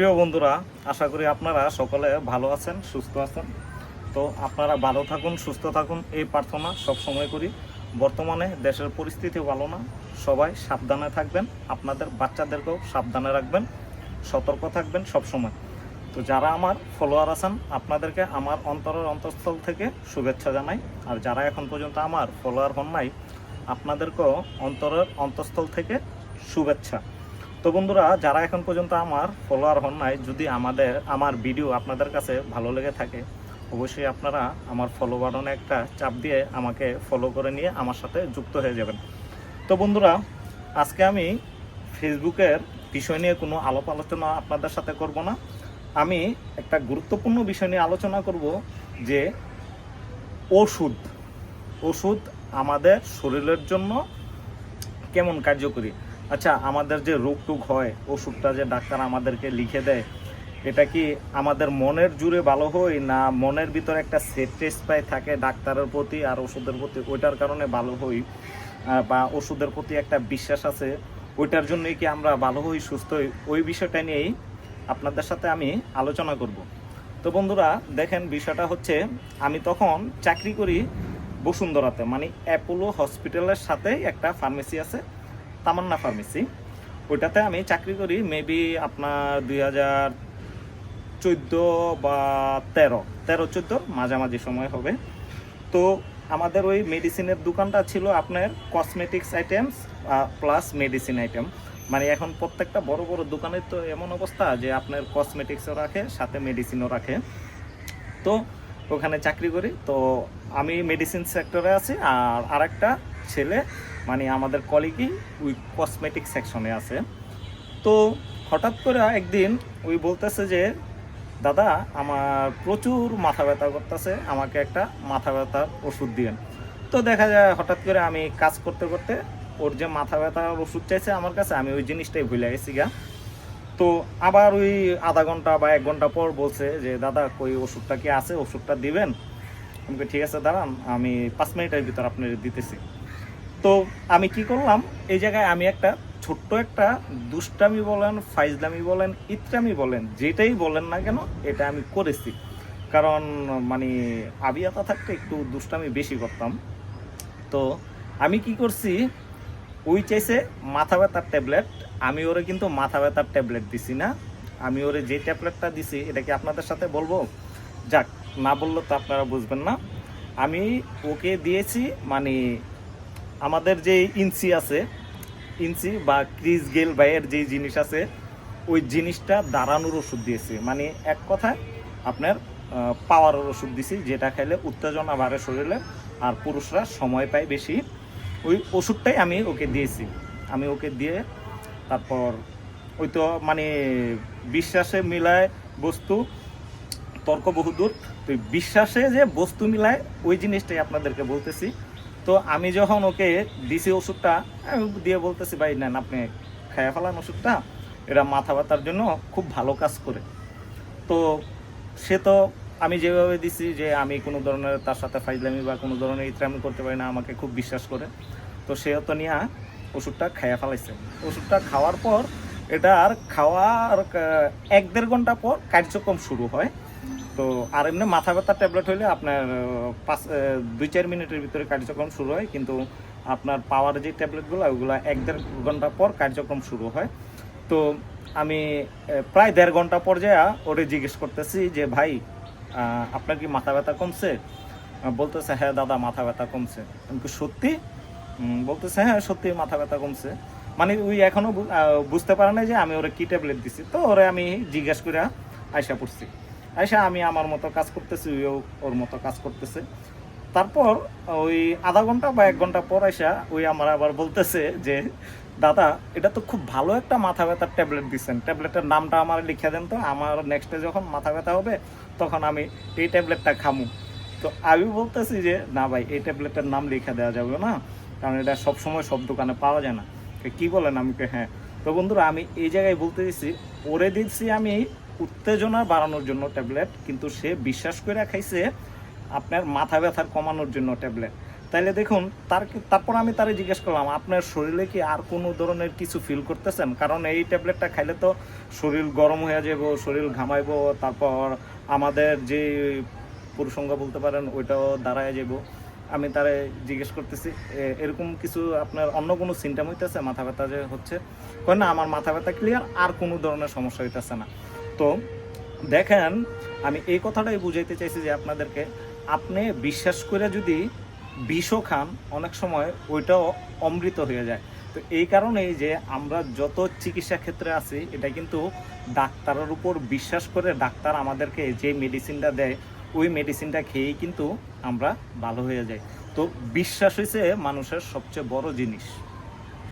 প্রিয় বন্ধুরা, আশা করি আপনারা সকলে ভালো আছেন, সুস্থ আছেন। তো আপনারা ভালো থাকুন, সুস্থ থাকুন, এই প্রার্থনা সব সময় করি। বর্তমানে দেশের পরিস্থিতি ভালো না, সবাই সাবধানে থাকবেন, আপনাদের বাচ্চাদেরকেও সাবধানে রাখবেন, সতর্ক থাকবেন সব সময় তো যারা আমার ফলোয়ার আছেন, আপনাদেরকে আমার অন্তরের অন্তঃস্থল থেকে শুভেচ্ছা জানাই। আর যারা এখন পর্যন্ত আমার ফলোয়ার হন নাই, আপনাদেরকেও অন্তরের অন্তঃস্থল থেকে শুভেচ্ছা। তো বন্ধুরা, যারা এখন পর্যন্ত আমার ফলোয়ার হন নাই, যদি আমাদের, আমার ভিডিও আপনাদের কাছে ভালো লেগে থাকে, অবশ্যই আপনারা আমার ফলো বাটনে একটা চাপ দিয়ে আমাকে ফলো করে নিয়ে আমার সাথে যুক্ত হয়ে যাবেন। তো বন্ধুরা, আজকে আমি ফেসবুকের বিষয় নিয়ে কোনো আলাপ আলোচনা আপনাদের সাথে করব না। আমি একটা গুরুত্বপূর্ণ বিষয় নিয়ে আলোচনা করব যে ওষুধ ওষুধ আমাদের শরীরের জন্য কেমন কার্যকরী? আচ্ছা আমাদের যে রোগ টুক হয়, ওষুধটা যে ডাক্তার আমাদেরকে লিখে দেয়, এটা কি আমাদের মনের জুড়ে ভালো হয় না মনের ভিতরে একটা পাই থাকে ডাক্তারের প্রতি আর ওষুধের প্রতি? ওইটার কারণে ভালো হই বা ওষুধের প্রতি একটা বিশ্বাস আছে, ওইটার জন্যই কি আমরা ভালো হই, সুস্থ হই? ওই বিষয়টা নিয়েই আপনাদের সাথে আমি আলোচনা করব। তো বন্ধুরা, দেখেন বিষয়টা হচ্ছে, আমি তখন চাকরি করি বসুন্ধরাতে মানে অ্যাপোলো হসপিটালের সাথেই একটা ফার্মেসি আছে। তামান্না ফার্মেসি ওইটাতে আমি চাকরি করি মেবি আপনার দুই হাজার চোদ্দ বা তেরো তেরো চোদ্দ মাঝামাঝি সময় হবে। তো আমাদের ওই মেডিসিনের দোকানটা ছিল আপনার cosmetics items plus medicine item মানে এখন প্রত্যেকটা বড় বড় দোকানের তো এমন অবস্থা যে আপনার কসমেটিক্সও রাখে, সাথে মেডিসিনও রাখে। তো ওখানে চাকরি করি। তো আমি মেডিসিন সেক্টরে আছি, আর আরেকটা ছেলে মানে আমাদের কলিগই ওই কসমেটিক সেকশনে আছে। তো হঠাৎ করে একদিন ওই বলতেছে যে দাদা আমার প্রচুর মাথা ব্যথা করতেছে আমাকে একটা মাথা ব্যথার ওষুধ দিয়েন। তো দেখা যায় হঠাৎ করে আমি কাজ করতে করতে ওর যে মাথা ব্যথার ওষুধ চাইছে আমার কাছে আমি ওই জিনিসটাই ভুলে গেছি গা। তো আবার ওই আধা ঘণ্টা বা এক ঘণ্টা পর বলছে যে দাদা কই ওষুধটা কি আছে? ওষুধটা দিবেন? আমি বলি, ঠিক আছে দাঁড়ান আমি পাঁচ মিনিটের ভিতর আপনার দিতেছি। তো আমি কি করলাম? এই জায়গায় আমি একটা ছোট্ট একটা দুষ্টামি বলেন, ফাইজলামি বলেন, ইত্রামি বলেন, যেটাই বলেন না কেন, এটা আমি করেছি। কারণ মানে আবিয়াতা থাকতে একটু দুষ্টামি বেশি করতাম। তো আমি কি করছি, ওই চাইছে মাথা ব্যথার ট্যাবলেট, আমি ওরে কিন্তু মাথা ব্যথার ট্যাবলেট দিছি না। আমি ওরে যে ট্যাবলেটটা দিছি, এটা কি আপনাদের সাথে বলব? যাক, না বললে তো আপনারা বুঝবেন না। আমি ওকে দিয়েছি মানে আমাদের যে ইঞ্চি আছে, ইঞ্চি বা ক্রিজ গেল বাইয়ের যে জিনিস আছে, ওই জিনিসটা দাঁড়ানোর ওষুধ দিয়েছি। মানে এক কথায় আপনার পাওয়ারের ওষুধ দিছি, যেটা খাইলে উত্তেজনা বাড়ে শরীরে আর পুরুষরা সময় পায় বেশি। ওই ওষুধটাই আমি ওকে দিয়েছি। আমি ওকে দিয়ে তারপর ওই তো মানে বিশ্বাসে মিলায় বস্তু, তর্ক বহুদূর। তো বিশ্বাসে যে বস্তু মিলায়, ওই জিনিসটাই আপনাদেরকে বলতেছি। তো আমি যখন ওকে দিছি ওষুধটা, আমি দিয়ে বলতেছি, ভাই, নেন আপনি খাইয়া ফেলান ওষুধটা। এটা মাথা ব্যথার জন্য খুব ভালো কাজ করে। তো সে তো আমি যেভাবে দিছি যে আমি কোনো ধরনের তার সাথে ফাইজলামি বা কোনো ধরনের ইত্রামি করতে পারি না, আমাকে খুব বিশ্বাস করে। তো সে তো নিয়ে ওষুধটা খাইয়া ফেলাইছে। ওষুধটা খাওয়ার পর এটা আর খাওয়ার, এক দেড় ঘণ্টা পর কার্যক্রম শুরু হয়। তো আর এমনি মাথা ব্যথার ট্যাবলেট হলে আপনার পাঁচ দুই চার মিনিটের ভিতরে কার্যক্রম শুরু হয়। কিন্তু আপনার পাওয়ার যে ট্যাবলেটগুলো ওগুলো এক দেড় ঘণ্টা পর কার্যক্রম শুরু হয়। তো আমি প্রায় দেড় ঘণ্টা পর যা ওরে জিজ্ঞেস করতেছি যে, ভাই আপনার কি মাথা ব্যথা কমছে? বলতেছে হ্যাঁ দাদা, মাথা ব্যথা কমছে। আমি সত্যি? বলতেছে হ্যাঁ সত্যি মাথা ব্যথা কমছে। মানে ওই এখনও বুঝতে পারে না যে আমি ওরে কি ট্যাবলেট দিছি। তো ওরে আমি জিজ্ঞেস করে আয়সা পড়ছি। আয়সা আমি আমার মতো কাজ করতেছি, ওইও ওর মতো কাজ করতেছে। তারপর ওই আধা ঘণ্টা বা এক ঘণ্টা পর আইসা ওই আমার আবার বলতেছে যে, দাদা, এটা তো খুব ভালো একটা মাথা ব্যথার ট্যাবলেট দিচ্ছেন ট্যাবলেটের নামটা আমার লিখে দেন তো। আমার নেক্সটে যখন মাথা ব্যথা হবে, তখন আমি এই ট্যাবলেটটা খামু। তো আমি বলতেছি যে, না ভাই, এই ট্যাবলেটের নাম লিখে দেওয়া যাবে না, কারণ এটা সব সময় সব দোকানে পাওয়া যায় না। কি বলেন? আমি কে হ্যাঁ। তো বন্ধুরা, আমি এই জায়গায় বলতে দিচ্ছি ওরে দিচ্ছি আমি উত্তেজনা বাড়ানোর জন্য ট্যাবলেট, কিন্তু সে বিশ্বাস করে খাইছে আপনার মাথা ব্যথার কমানোর জন্য ট্যাবলেট। তাইলে দেখুন, তার তারপর আমি তারে জিজ্ঞেস করলাম, আপনার শরীরে কি আর কোনো ধরনের কিছু ফিল করতেছেন? কারণ এই ট্যাবলেটটা খাইলে তো শরীর গরম হয়ে যাব শরীর ঘামাইবো, তারপর আমাদের যে পুরুষঙ্গ বলতে পারেন, ওইটাও দাঁড়ায় যাব আমি তারে জিজ্ঞেস করতেছি এরকম কিছু আপনার অন্য কোনো সিমটাম হইতেছে? মাথা ব্যথা যে হচ্ছে? কয়, না, আমার মাথা ব্যথা ক্লিয়ার আর কোনো ধরনের সমস্যা হইতেছে না। তো দেখেন, আমি এই কথাটাই বুঝাইতে চাইছি যে আপনাদেরকে, আপনি বিশ্বাস করে যদি বিষও খান, অনেক সময় ওইটাও অমৃত হয়ে যায়। তো এই কারণেই যে আমরা যত চিকিৎসা ক্ষেত্রে আছি, এটা কিন্তু ডাক্তারের উপর বিশ্বাস করে ডাক্তার আমাদেরকে যে মেডিসিনটা দেয়, ওই মেডিসিনটা খেয়েই কিন্তু আমরা ভালো হয়ে যাই। তো বিশ্বাস হয়েছে মানুষের সবচেয়ে বড় জিনিস।